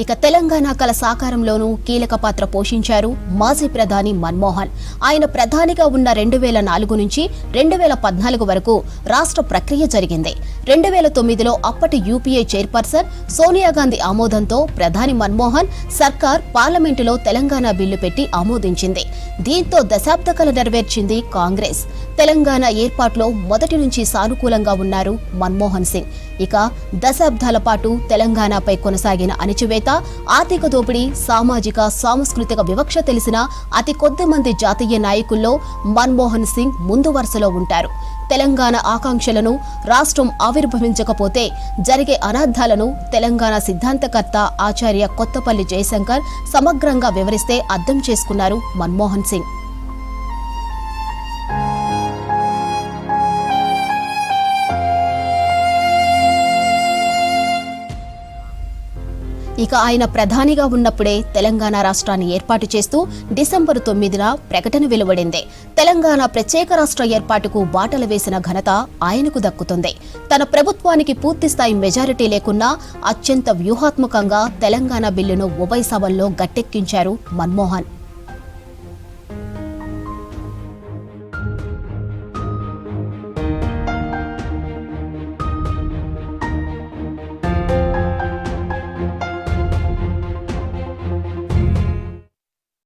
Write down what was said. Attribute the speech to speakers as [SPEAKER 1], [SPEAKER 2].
[SPEAKER 1] ఇక తెలంగాణ కల సాకారంలోనూ కీలక పాత్ర పోషించారు మాజీ ప్రధాని మన్మోహన్. ఆయన ప్రధానిగా ఉన్న రెండు వేల నాలుగు నుంచి రెండు వేల పద్నాలుగు వరకు రాష్ట్ర ప్రక్రియ జరిగింది. రెండు వేల తొమ్మిదిలో అప్పటి యూపీఏ చైర్పర్సన్ సోనియా గాంధీ ఆమోదంతో ప్రధాని మన్మోహన్ సర్కార్ పార్లమెంటులో తెలంగాణ బిల్లు పెట్టి ఆమోదించింది. దీంతో దశాబ్దకాల నెరవేర్చింది కాంగ్రెస్. తెలంగాణ ఏర్పాటులో మొదటి నుంచి సానుకూలంగా ఉన్నారు మన్మోహన్ సింగ్. ఇక దశాబ్దాల పాటు తెలంగాణపై కొనసాగిన అణిచివేత ఆర్థిక దోపిడీ సామాజిక సాంస్కృతిక వివక్ష తెలిసిన అతి కొద్ది మంది జాతీయ నాయకుల్లో మన్మోహన్ సింగ్ ముందు వరుసలో ఉంటారు. తెలంగాణ ఆకాంక్షలను రాష్ట్రం ఆవిర్భవించకపోతే జరిగే అనర్థాలను తెలంగాణ సిద్ధాంతకర్త ఆచార్య కొత్తపల్లి జయశంకర్ సమగ్రంగా వివరిస్తే అర్థం చేసుకున్నారు మన్మోహన్ సింగ్. ఇక ఆయన ప్రధానిగా ఉన్నప్పుడే తెలంగాణ రాష్ట్రాన్ని ఏర్పాటు చేస్తూ డిసెంబరు తొమ్మిదిన ప్రకటన వెలువడింది. తెలంగాణ ప్రత్యేక రాష్ట్ర ఏర్పాటుకు బాటలు వేసిన ఘనత ఆయనకు దక్కుతుంది. తన ప్రభుత్వానికి పూర్తిస్థాయి మెజారిటీ లేకున్నా అత్యంత వ్యూహాత్మకంగా తెలంగాణ బిల్లును ఉభయ సభల్లో గట్టెక్కించారు మన్మోహన్.